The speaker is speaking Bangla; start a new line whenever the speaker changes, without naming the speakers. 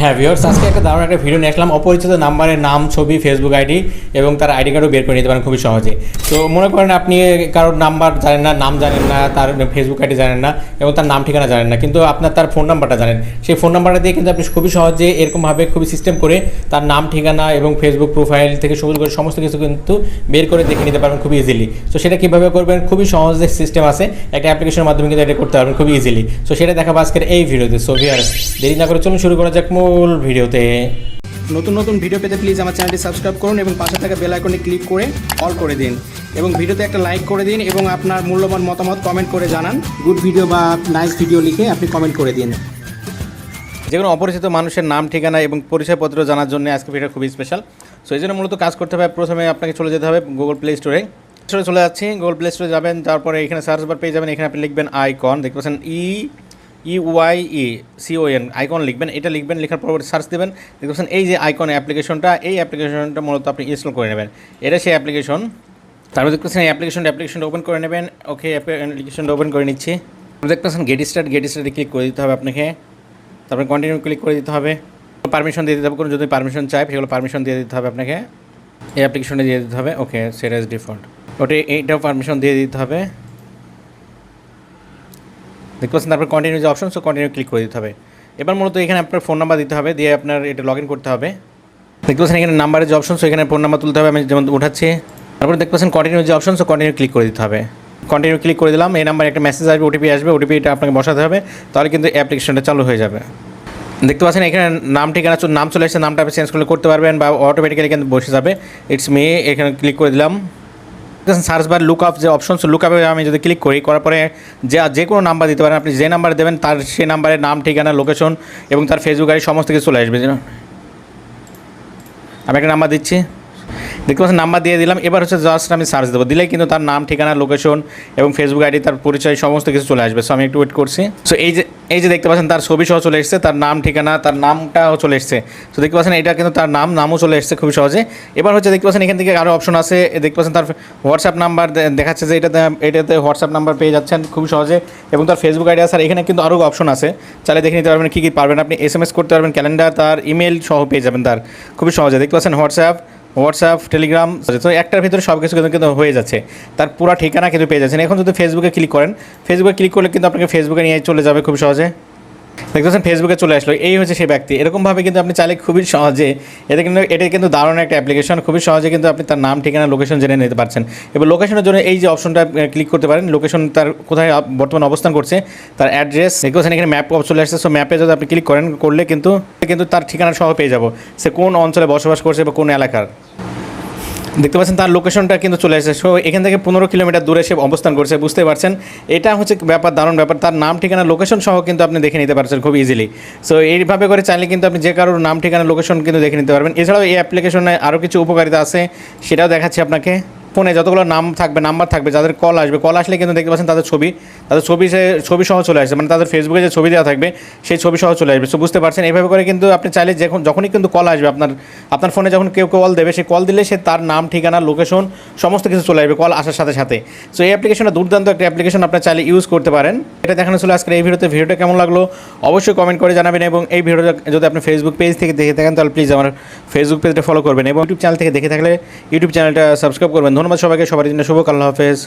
হ্যাঁ ভিওর্স আজকে একটা দারুণ একটা ভিডিও নিয়ে আসলাম। অপরিচিত নাম্বারের নাম, ছবি ফেসবুক আইডি এবং তার আইডি কার্ডও বের করে নিতে পারেন খুবই সহজে। তো মনে করেন আপনি কারোর নাম্বার জানেন না, নাম জানেন না, তার ফেসবুক আইডি জানেন না এবং তার নাম ঠিকানা জানেন না, কিন্তু আপনার তার ফোন নাম্বারটা জানেন। সেই ফোন নাম্বারটা দিয়ে কিন্তু আপনি খুবই সহজে এরকমভাবে খুবই সিস্টেম করে তার নাম, ঠিকানা এবং ফেসবুক প্রোফাইল থেকে শুরু করে সমস্ত কিছু কিন্তু বের করে দেখে নিতে পারবেন খুবই ইজিলি তো সেটা কীভাবে করবেন? খুবই সহজে সিস্টেম আছে। একটা অ্যাপ্লিকেশনের মাধ্যমে কিন্তু এটা করতে পারবেন খুবই ইজিলি তো সেটা দেখাবো আজকের এই ভিডিওতে সো ভিউয়ার্স দেরি না করে চলুন শুরু করা যাক। মূল ভিডিওতে।
নতুন নতুন ভিডিও পেতে প্লিজ আমার চ্যানেলটি সাবস্ক্রাইব করুন এবং পাশে থাকা বেল আইকনে ক্লিক করে অল করে দিন। এবং ভিডিওতে একটা লাইক করে দিন এবং আপনার মূল্যবান মতামত কমেন্ট করে জানান। গুড ভিডিও বা নাইস ভিডিও লিখে আপনি কমেন্ট করে দিন।
যে কোনো অপরিচিত মানুষের নাম ঠিকানা এবং পরিচয়পত্র জানার জন্য আজকে ভিডিও খুবই স্পেশাল সো এই জন্য মূলত কাজ করতে হবে। প্রথমে আপনাকে চলে যেতে হবে গুগল প্লে স্টোরে স্টোরে চলে যাচ্ছি। গুগল প্লে স্টোরে যাবেন তারপরে এখানে সার্চ বার পেয়ে যাবেন। এখানে আপনি লিখবেন আইকন দেখতে পাচ্ছেন E E Y E CON icon লিখবেন, এটা লিখবেন, লেখার পরবর্তী সার্চ দেবেন। দেখতে পাচ্ছেন, এই যে আইকন অ্যাপ্লিকেশনটা এই অ্যাপ্লিকেশনটা মূলত আপনি ইনস্টল করে নেবেন। এটা সেই অ্যাপ্লিকেশন তারপর দেখতে পাচ্ছেন, এই অ্যাপ্লিকেশনটা অ্যাপ্লিকেশনটা ওপেন করে নেবেন। ওকে অ্যাপ্লিকেশনটা ওপেন করে নিচ্ছি। দেখতে পাচ্ছেন গেট স্টার্ট গেট স্টার্টে ক্লিক করে দিতে হবে আপনাকে। তারপরে কন্টিনিউ ক্লিক করে দিতে হবে। পারমিশন দিয়ে দিতে হবে, কোনো যদি পারমিশন চাই সেগুলো পারমিশন দিয়ে দিতে হবে আপনাকে। এই অ্যাপ্লিকেশনটা দিয়ে দিতে হবে। ওকে সেট এস ডিফল্ট ওটা এইটাও পারমিশন দিয়ে দিতে হবে। দেখতে পাচ্ছেন তারপর কন্টিনিউ যে অপশন সো কন্টিনিউ ক্লিক করে দিতে হবে। এবার মূলত এখানে আপনার ফোন নাম্বার দিতে হবে, দিয়ে আপনার এটা লগ ইন করতে হবে। দেখতে পাচ্ছেন এখানে নাম্বারের যে অপশন সো এখানে ফোন নাম্বার তুলতে হবে, আমি যেমন উঠাচ্ছি। তারপরে দেখতে পাচ্ছেন কন্টিনিউ যে অপশন সো কন্টিনিউ ক্লিক করে দিতে হবে। কন্টিনিউ ক্লিক করে দিলাম, এই নাম্বারে একটা মেসেজ আসবে ওটিপি আসবে ওটিপিটা আপনাকে বসাতে হবে, তাহলে কিন্তু অ্যাপ্লিকেশনটা চালু হয়ে যাবে। দেখতে পাচ্ছেন এখানে নাম ঠিকানা, নাম চলে এসেছে, নামটা আপনি চেঞ্জ করলে করতে পারবেন, বা অটোমেটিক্যালি কিন্তু বসে যাবে। ইটস মি এখানে ক্লিক করে দিলাম। সার্চ বার লুক আপ যে অপশন লুক আপে আমি যদি ক্লিক করি, করার পরে যে যে কোনো নাম্বার দিতে পারেন, আপনি যে নাম্বার দেবেন, তার সেই নাম্বারের নাম, ঠিকানা লোকেশন এবং তার ফেসবুক আইডি, সমস্ত কিছু চলে আসবে? আমি একটা নাম্বার দিচ্ছি দেখতে পাচ্ছেন, নাম্বার দিয়ে দিলাম। এবার হচ্ছে জাস্ট আমি সার্চ দেবো। দিলে কিন্তু তার নাম, ঠিকানা লোকেশন এবং ফেসবুক আইডি তার পরিচয়, সমস্ত কিছু চলে আসবে। সো আমি একটু ওয়েট করছি। সো এই যে এই যে দেখতে পাচ্ছেন, তার ছবি সহ চলে এসেছে, তার নাম, ঠিকানা, তার নামটাও চলে এসেছে। তো দেখতে পাচ্ছেন, এটা কিন্তু তার নাম, নামও চলে এসেছে খুবই সহজে। এবার হচ্ছে দেখতে পাচ্ছেন, এখান থেকে আরও অপশন আছে। দেখতে পাচ্ছেন, তার হোয়াটসঅ্যাপ নাম্বার দেখাচ্ছে যে এটাতে এটাতে হোয়াটসঅ্যাপ নাম্বার পেয়ে যাচ্ছেন খুবই সহজে এবং তার ফেসবুক আইডি আছে। আর এখানে কিন্তু আরও অপশন আছে। চাইলে দেখে নিতে পারবেন, কী কী পারবেন আপনি। এস করতে পারবেন ক্যালেন্ডার তার ইমেল সহ পেয়ে যাবেন তার। খুবই সহজে। দেখতে পাচ্ছেন হোয়াটসঅ্যাপ হোয়াটসঅ্যাপ টেলিগ্রাম তো একটার ভিতরে সব কিছু কিন্তু কিন্তু হয়ে যাচ্ছে। তার পুরো ঠিকানা কিন্তু পেয়ে যাচ্ছেন। এখন যদি ফেসবুকে ক্লিক করেন ফেসবুকে ক্লিক করলে কিন্তু আপনাকে ফেসবুকে নিয়ে চলে যাবে খুব সহজে। দেখতে পাচ্ছেন ফেসবুকে চলে আসলো। এই হচ্ছে সেই ব্যক্তি। এরকমভাবে কিন্তু আপনি চাইলে খুবই সহজে, এটা কিন্তু এটা কিন্তু দারুণ একটা অ্যাপ্লিকেশন খুবই সহজে কিন্তু আপনি তার নাম, ঠিকানা লোকেশন জেনে নিতে পারছেন। এবার লোকেশনের জন্য এই যে অপশনটা ক্লিক করতে পারেন। লোকেশন তার কোথায় বর্তমানে অবস্থান করছে, তার অ্যাড্রেস দেখতে পাচ্ছেন এখানে ম্যাপ চলে আসছে। সো ম্যাপে যদি আপনি ক্লিক করেন, করলে কিন্তু কিন্তু তার ঠিকানা সহ পেয়ে যাব। সে কোন অঞ্চলে বসবাস করছে বা কোন এলাকার। দেখতে পাচ্ছেন তার লোকেশনটা কিন্তু চলে এসেছে। সো এখান থেকে পনেরো কিলোমিটার দূরে সে অবস্থান করছে বুঝতে পারছেন। এটা হচ্ছে ব্যাপার, দারুণ ব্যাপার। তার নাম, ঠিকানা লোকেশন সহ কিন্তু আপনি দেখে নিতে পারছেন খুব ইজিলি সো এইভাবে করে চাইলে কিন্তু আপনি যে কারোর নাম, ঠিকানা লোকেশন কিন্তু দেখে নিতে পারবেন। এছাড়াও এই অ্যাপ্লিকেশনে আরও কিছু উপকারিতা আছে, সেটাও দেখাচ্ছি আপনাকে। ফোনে যতগুলো নাম থাকবে, নাম্বার থাকবে, যাদের কল আসবে কল আসলে কিন্তু দেখতে পাচ্ছেন তাদের ছবি তাদের ছবি সে, ছবি সহ চলে আসবে মানে তাদের ফেসবুকে যে ছবি দেওয়া থাকবে, সেই ছবি সহ চলে আসবে। সো বুঝতে পারছেন? এইভাবে করে কিন্তু আপনি চাইলে যখন, যখনই কিন্তু কল আসবে আপনার আপনার ফোনে যখন কেউ কল দেবে, সে কল দিলে সে তার নাম, ঠিকানা লোকেশন সমস্ত কিছু চলে আসবে কল আসার সাথে সাথে। সো এই অ্যাপ্লিকেশনটা দুর্দান্ত একটা অ্যাপ্লিকেশন আপনার চাইলে ইউজ করতে পারেন। এটা দেখানো ছিল আজকের এই ভিডিওতে। ভিডিওটা কেমন লাগল অবশ্যই কমেন্ট করে জানাবেন এবং এই ভিডিওটা যদি আপনি ফেসবুক পেজ থেকে দেখে থাকেন, তাহলে প্লিজ আমার ফেসবুক পেজটা ফলো করবেন এবং ইউটিউব চ্যানেল থেকে দেখে থাকলে ইউটিউব চ্যানেলটা সাবস্ক্রাইব করবেন। ধন্যবাদ সবাইকে সবার জন্য শুভ কাল হাফেজ।